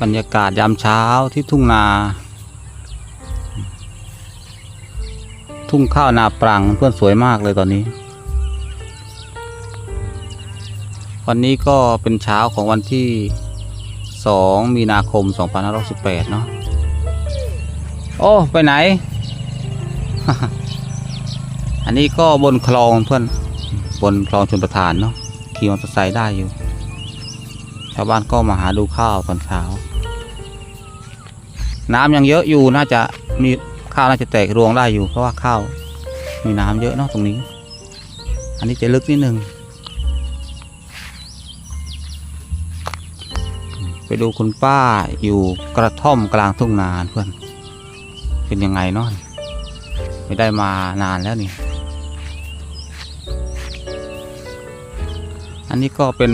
บรรยากาศยามเช้าที่ทุ่งนา ทุ่งข้าวนาปรังเพื่อนสวยมากเลยตอนนี้ วันนี้ก็เป็นเช้าของวันที่ 2 มีนาคม 2518 เนาะโอ้ ไปไหน อันนี้ก็บนคลองเพื่อนบนคลองชนประทานเนาะขี่มอเตอร์ไซค์ได้อยู่ ชาวบ้านก็มาหาดูข้าวตอนเช้า น้ำยังเยอะอยู่น่าจะมีข้าวน่าจะแตกรวงได้อยู่ เพราะว่าข้าวมีน้ำเยอะเนาะตรงนี้ อันนี้จะลึกนิดนึง ไปดูคุณป้าอยู่กระท่อมกลางทุ่งนาเพื่อน เป็นยังไงเนาะไม่ได้มานานแล้วนี่ อันนี้ก็เป็น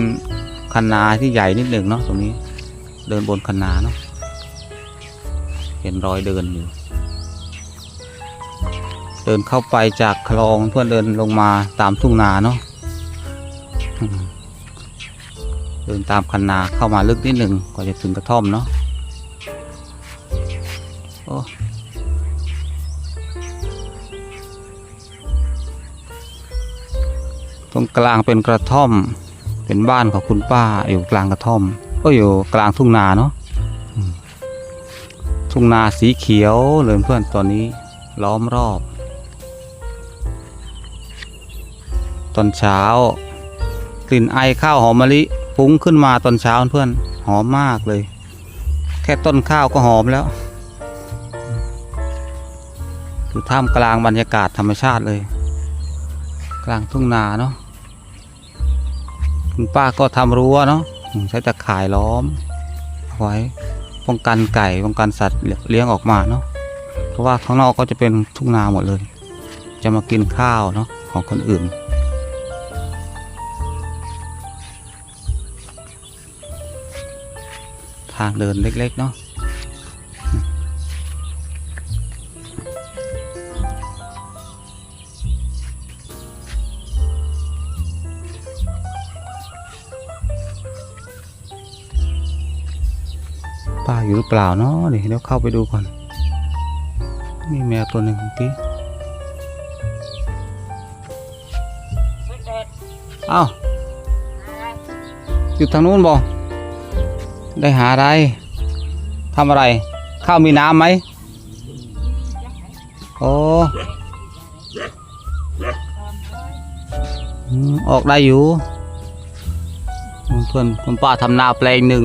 คันนาที่ใหญ่นิดหนึ่งเนาะตรงนี้ เดินบนคันนาเนาะเห็นรอยเดินอยู่ เดินเข้าไปจากคลองเพื่อนเดินลงมาตามทุ่งนาเนาะเดินตามคันนาเข้ามาลึกนิดหนึ่งกว่าจะถึงกระท่อมเนาะโอ้ตรงกลางเป็นกระท่อม เป็นบ้านของคุณป้าอยู่กลางกระท่อม ก็อยู่กลางทุ่งนาเนาะทุ่งนาสีเขียวเลยเพื่อนตอนนี้ล้อมรอบ ตอนเช้ากลิ่นไอข้าวหอมมะลิฟุ้งขึ้นมาตอนเช้าเพื่อนหอมมากเลย แค่ต้นข้าวก็หอมแล้วอยู่ท่ามกลางบรรยากาศธรรมชาติเลย กลางทุ่งนาเนาะ คุณป้าก็ทำรั้วเนาะใช้ตะข่ายล้อมไว้ป้องกันไก่ป้องกันสัตว์เลี้ยงออกมาเนาะเพราะว่าข้างนอกก็จะเป็นทุ่งนาหมดเลย จะมากินข้าวเนาะของคนอื่นทางเดินเล็กๆเนาะ เปล่าเนาะเดี๋ยวเดี๋ยวเข้าไปดูก่อน มีแมวตัวหนึ่งเมื่อกี้เอ้าอยู่ทางนู้นบอได้หาอะไรทำอะไร ข้าวมีน้ำไหมโอ้อืมออกได้อยู่เพื่อนคุณป้าทำนาแปลงหนึ่ง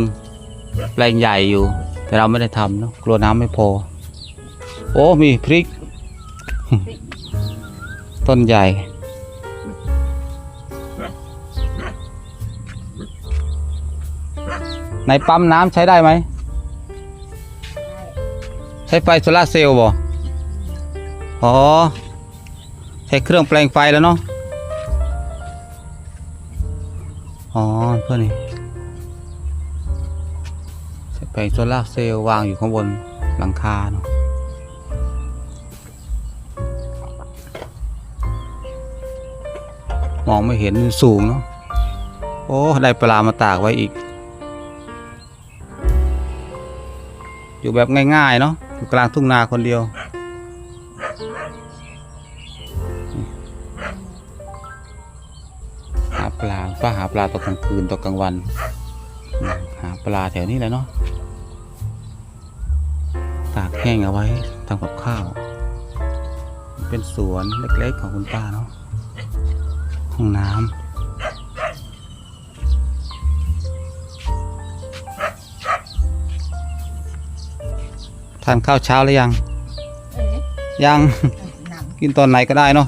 แปลงใหญ่อยู่ แต่เราไม่ได้ทำเนอะกลัวน้ำไม่พอ โอ้ มีพริก ต้นใหญ่ ในปั๊มน้ำใช้ได้ไหม ใช้ไฟโซลาเซลล์บ่อ๋อ ใช้เครื่องแปลงไฟแล้วเนาะ อ๋อ เพื่อนนี่ แผงโซลาร์เซลล์วางอยู่ข้างบนหลังคาเนาะมองไม่เห็นสูงเนาะโอ้ ได้ปลามาตากไว้อีก อยู่แบบง่าย ๆ เนาะอยู่กลางทุ่งนาคนเดียว หาปลาป้าหาปลาตอนกลางคืนตอนกลางวัน หาปลาแถวนี้แหละเนาะ ตากแห้งเอาไว้ทำกับข้าว เป็นสวนเล็กๆของคุณป้าเนาะห้องน้ำทานข้าวเช้าหรือยังเอ๊ะยังหนัง กินตอนไหนก็ได้เนาะ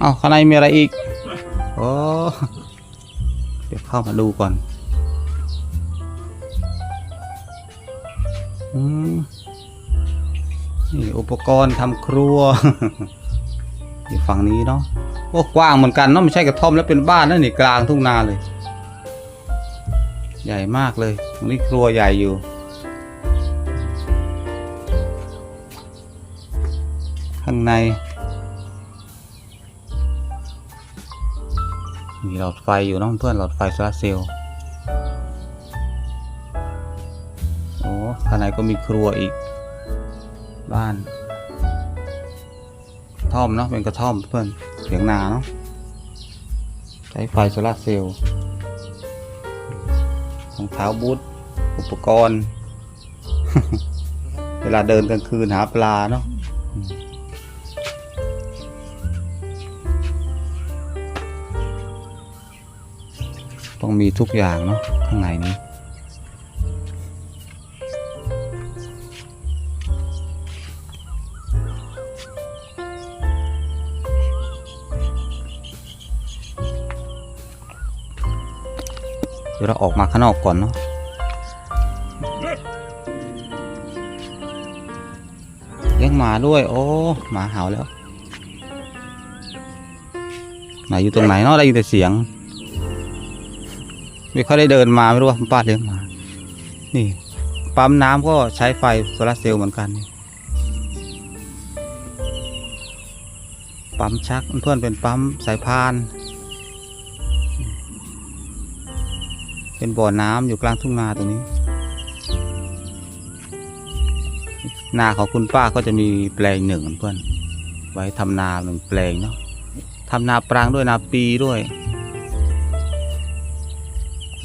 เอาข้างในมีอะไรอีก โอ้เดี๋ยวเข้ามาดูก่อน อืมนี่อุปกรณ์ทำครัวอยู่ฝั่งนี้เนาะโอ้กว้างเหมือนกันเนาะไม่ใช่กระท่อมแล้วเป็นบ้านนั่นนี่กลางทุ่งนาเลย ใหญ่มากเลยตรงนี้ครัวใหญ่อยู่ ข้างใน มีหลอดไฟอยู่น้องเพื่อนหลอดไฟโซลาเซลล์โอ้ข้างในก็มีครัวอีก บ้านท่อมเนาะเป็นกระท่อมเพื่อนเสียงนาเนาะใช้ไฟโซลาเซลล์รองเท้าบูทอุปกรณ์ เวลาเดินกลางคืนหาปลาเนาะ ต้องมีทุกอย่างเนาะข้างในนี้ เดี๋ยวเราออกมาข้างนอกก่อนเนาะเลี้ยงหมาด้วย โอ้ หมาเห่าแล้วไหนอยู่ตรงไหนเนาะได้ยินแต่เสียง ไม่ค่อยได้เดินมาไม่รู้ว่าป้าเลี้ยงมา นี่ ปั๊มน้ำก็ใช้ไฟโซลาเซลล์เหมือนกัน ปั๊มชักเพื่อนเป็นปั๊มสายพาน เป็นบ่อน้ำอยู่กลางทุ่งนาตรงนี้ นาของคุณป้าก็จะมีแปลงหนึ่งเพื่อน ไว้ทำนาหนึ่งแปลงเนาะทำนาปรางด้วยนาปีด้วย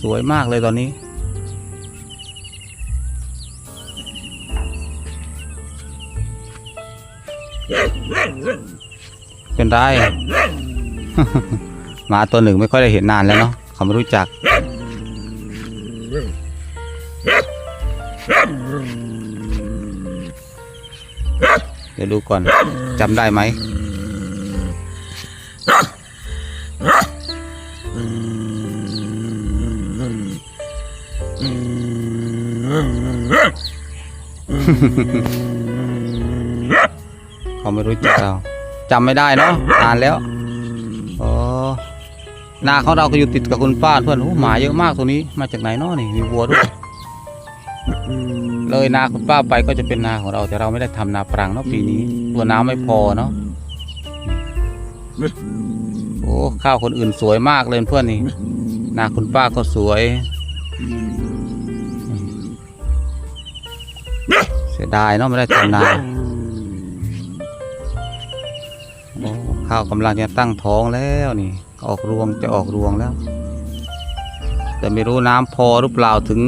สวยมากเลยตอนนี้ เป็นไร มาตัวหนึ่งไม่ค่อยได้เห็นนานแล้วเนาะเขาไม่รู้จัก เดี๋ยวดูก่อนจำได้ไหม เขาไม่รู้จักเราจำไม่ได้เนาะนานแล้วอ๋อนาของเราก็อยู่ติดกับคุณป้าเพื่อนโอ้หมาเยอะมากตรงนี้ มาจากไหนเนาะนี่มีวัวด้วยเลยนาคุณป้าไปก็จะเป็นนาของเรา แต่เราไม่ได้ทำนาปรังเนาะปีนี้ ตัวน้ำไม่พอเนาะโอ้ข้าวคนอื่นสวยมากเลยเพื่อนนี่นาคุณป้าก็สวย เสียดายเนาะไม่ได้ทำนาโอ้ข้าวกำลังจะตั้งท้องแล้วนี่ ออกรวงจะออกรวงแล้ว แต่ไม่รู้น้ำพอหรือเปล่าถึง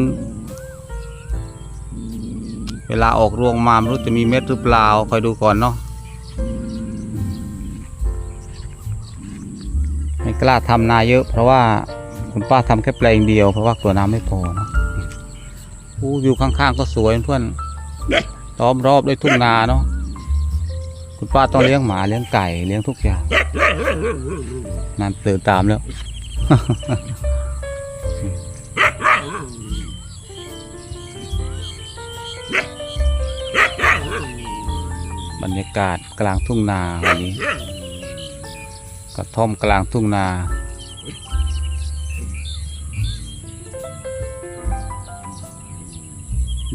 เวลาออกรวงมาไม่รู้จะมีเม็ดหรือเปล่าคอยดูก่อนเนาะไม่กล้าทำนาเยอะเพราะว่า คุณป้าทำแค่แปลงเดียวเพราะว่าตัวน้ำไม่พอเนาะอู้วิวข้างๆก็สวยเพื่อนล้อมรอบด้วยทุ่งนาเนาะคุณป้าต้องเลี้ยงหมาเลี้ยงไก่เลี้ยงทุกอย่างนั่นเตินตามแล้วบรรยากาศกลางทุ่งนาวันนี้กระท่อมกลางทุ่งนา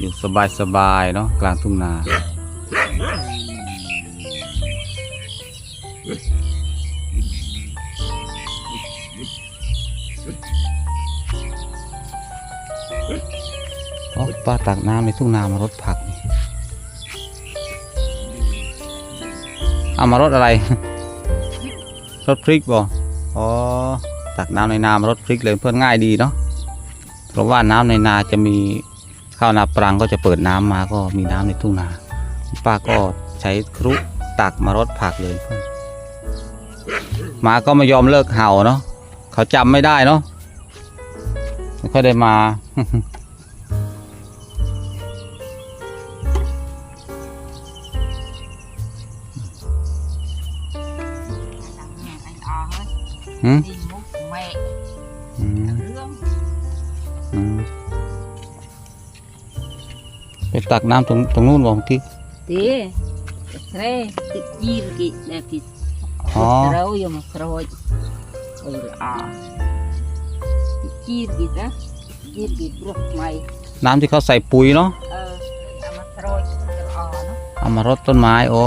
อยู่สบายสบายๆเนาะกลางทุ่งนาเพราะป้าตักน้ำในทุ่งนามารดผักเอามารดอะไร รดพริกบ่อ๋อตักน้ำในนามารดพริกเลยเพื่อนง่ายดีเนาะเพราะว่าน้ำในนาจะมี ข้าวนาปรังก็จะเปิดน้ำมาก็มีน้ำในทุ่งนา ป้าก็ใช้ครุตักมารดผักเลยเพื่อนหมาก็ไม่ยอมเลิกเห่าเนาะเขาจำไม่ได้เนาะไม่ค่อยได้มา anh o hết หืม ตักน้ำตรงตรงนู้นบอกเมื่อกี้ tía thế tịt chi kì đẹp kì อ๋อ rau vô mà rồi ừ à tịt chi kì đó chi kì ruột mày น้ำที่เขาใส่ปุ๋ยเนาะ ờ à mà rồi rồi ọ nó เอามารดต้นไม้โอ้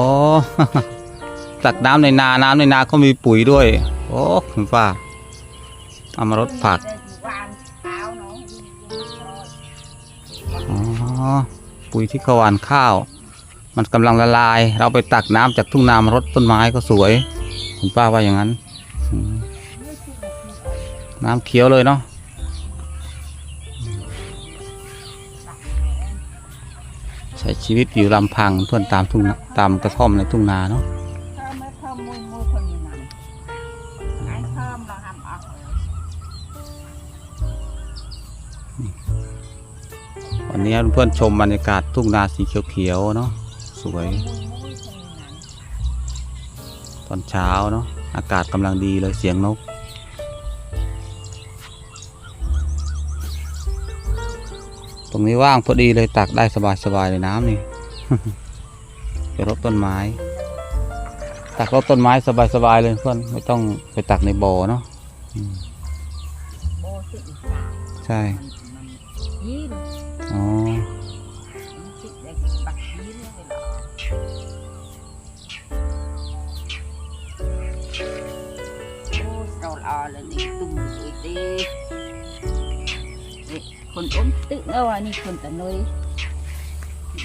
ตักน้ำในนาน้ำในนาก็มีปุ๋ยด้วย โอ้คุณป้าเอามารดผัก ปุ๋ยที่เขาหวานข้าว มันกำลังละลาย เราไปตักน้ำจากทุ่งนามารดต้นไม้ก็สวย คุณป้าว่าอย่างนั้น น้ำเขียวเลยเนาะใช้ชีวิตอยู่ลำพังเพื่อนตามทุ่งตามกระท่อมในทุ่งนาเนาะ วันนี้เพื่อนๆชมบรรยากาศทุ่งนาสีเขียวๆเนาะสวย ตอนเช้าเนาะอากาศกำลังดีเลยเสียงนก ตรงนี้ว่างพอดีเลยตักได้สบายๆเลยน้ำนี่ไปรดต้นไม้ ตักรดต้นไม้สบายๆเลยเพื่อนไม่ต้องไปตักในบ่อเนาะอืมโบสิอีสานใช่มันยีน อ๋อมันสิได้ปักยีนเลยเหรอโอ้เราเอาเลยนี่ตุ้มสวยดีเอ๊ะคนอมตึกเนาะนี่คนตะนุย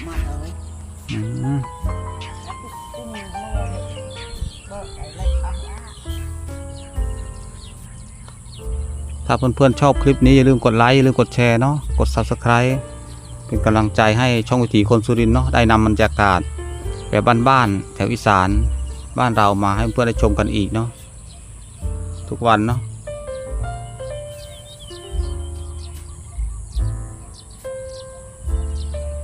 มาเลยอืมแล้วก็ตุ้มเลยเบิกไอ้เล็กเอาละถ้าเพื่อนๆชอบคลิปนี้อย่าลืมกดไลค์อย่าลืมกดแชร์เนาะกด subscribe เป็นกำลังใจให้ช่องวิถีคนสุรินทร์เนาะได้นำบรรยากาศแบบบ้านๆแถวอีสานบ้านเรามาให้เพื่อนได้ชมกันอีกเนาะทุกวันเนาะ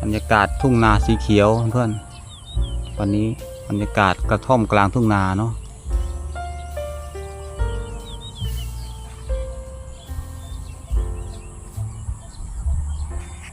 บรรยากาศทุ่งนาสีเขียวเพื่อนวันนี้บรรยากาศกระท่อมกลางทุ่งนาเนาะ